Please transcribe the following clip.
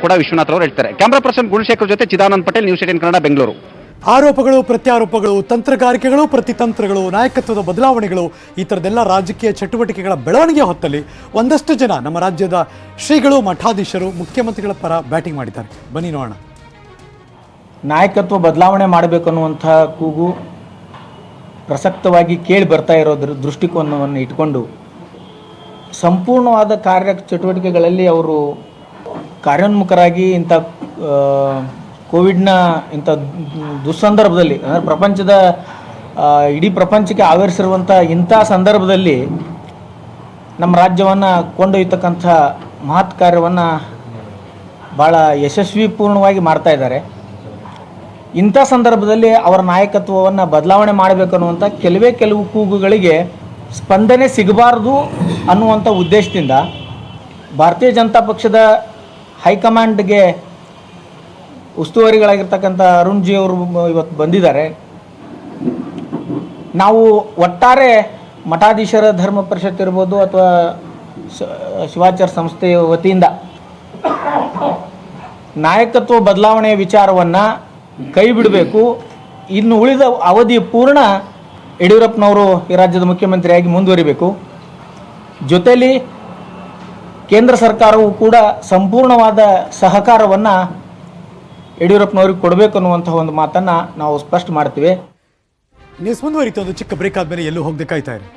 ಕೂಡ ವಿಶ್ವನಾಥ್ ಅವರು ಹೇಳ್ತಾರೆ. ಕ್ಯಾಮರಾ ಪರ್ಸನ್ ಗುಣಶೇಖರ್ ಜೊತೆ ಚಿದಾನಂದ್ ಪಟೇಲ್ ನ್ಯೂಸ್ ಏಟೀನ್ ಕನ್ನಡ ಬೆಂಗಳೂರು. ಆರೋಪಗಳು ಪ್ರತ್ಯಾರೋಪಗಳು ತಂತ್ರಗಾರಿಕೆಗಳು ಪ್ರತಿತಂತ್ರಗಳು ನಾಯಕತ್ವದ ಬದಲಾವಣೆಗಳು ಈ ಥರದ್ದೆಲ್ಲ ರಾಜಕೀಯ ಚಟುವಟಿಕೆಗಳ ಬೆಳವಣಿಗೆ ಹೊತ್ತಲ್ಲಿ ಒಂದಷ್ಟು ಜನ ನಮ್ಮ ರಾಜ್ಯದ ಶ್ರೀಗಳು ಮಠಾಧೀಶರು ಮುಖ್ಯಮಂತ್ರಿಗಳ ಪರ ಬ್ಯಾಟಿಂಗ್ ಮಾಡಿದ್ದಾರೆ. ಬನ್ನಿ ನೋಡೋಣ. ನಾಯಕತ್ವ ಬದಲಾವಣೆ ಮಾಡಬೇಕನ್ನುವಂಥ ಕೂಗು ಪ್ರಸಕ್ತವಾಗಿ ಕೇಳಿ ಬರ್ತಾ ಇರೋದ್ರ ದೃಷ್ಟಿಕೋನವನ್ನು ಇಟ್ಕೊಂಡು ಸಂಪೂರ್ಣವಾದ ಕಾರ್ಯ ಚಟುವಟಿಕೆಗಳಲ್ಲಿ ಅವರು ಕಾರ್ಯೋನ್ಮುಖರಾಗಿ ಇಂಥ ಕೋವಿಡ್ನ ಇಂಥ ದುಸ್ಸಂದರ್ಭದಲ್ಲಿ, ಅಂದರೆ ಪ್ರಪಂಚದ ಇಡೀ ಪ್ರಪಂಚಕ್ಕೆ ಆವರಿಸಿರುವಂಥ ಇಂಥ ಸಂದರ್ಭದಲ್ಲಿ ನಮ್ಮ ರಾಜ್ಯವನ್ನು ಕೊಂಡೊಯ್ತಕ್ಕಂಥ ಮಹತ್ ಕಾರ್ಯವನ್ನು ಭಾಳ ಯಶಸ್ವಿಪೂರ್ಣವಾಗಿ ಮಾಡ್ತಾ ಇದ್ದಾರೆ. ಇಂಥ ಸಂದರ್ಭದಲ್ಲಿ ಅವರ ನಾಯಕತ್ವವನ್ನು ಬದಲಾವಣೆ ಮಾಡಬೇಕನ್ನುವಂಥ ಕೆಲವೇ ಕೆಲವು ಕೂಗುಗಳಿಗೆ ಸ್ಪಂದನೆ ಸಿಗಬಾರ್ದು ಅನ್ನುವಂಥ ಉದ್ದೇಶದಿಂದ ಭಾರತೀಯ ಜನತಾ ಪಕ್ಷದ ಹೈಕಮಾಂಡ್ಗೆ ಉಸ್ತುವಾರಿಗಳಾಗಿರ್ತಕ್ಕಂಥ ಅರುಣ್ ಜಿ ಅವರು ಇವತ್ತು ಬಂದಿದ್ದಾರೆ. ನಾವು ಒಟ್ಟಾರೆ ಮಠಾಧೀಶರ ಧರ್ಮ ಪರಿಷತ್ ಇರ್ಬೋದು ಅಥವಾ ಶಿವಾಚಾರ ಸಂಸ್ಥೆಯ ವತಿಯಿಂದ ನಾಯಕತ್ವ ಬದಲಾವಣೆಯ ವಿಚಾರವನ್ನು ಕೈ ಬಿಡಬೇಕು. ಇನ್ನು ಉಳಿದ ಅವಧಿ ಪೂರ್ಣ ಯಡಿಯೂರಪ್ಪನವರು ಈ ರಾಜ್ಯದ ಮುಖ್ಯಮಂತ್ರಿಯಾಗಿ ಮುಂದುವರಿಬೇಕು. ಜೊತೆಯಲ್ಲಿ ಕೇಂದ್ರ ಸರ್ಕಾರವು ಕೂಡ ಸಂಪೂರ್ಣವಾದ ಸಹಕಾರವನ್ನು ಯಡಿಯೂರಪ್ಪನವ್ರಿಗೆ ಕೊಡಬೇಕು ಅನ್ನುವಂತಹ ಒಂದು ಮಾತನ್ನು ನಾವು ಸ್ಪಷ್ಟ ಮಾಡ್ತೀವಿ. ನ್ಯೂಸ್ ಮುಂದುವರಿತು ಒಂದು ಚಿಕ್ಕ ಬ್ರೇಕ್ ಆದಮೇಲೆ ಎಲ್ಲೂ ಹೋಗದೆ ಇರಿ.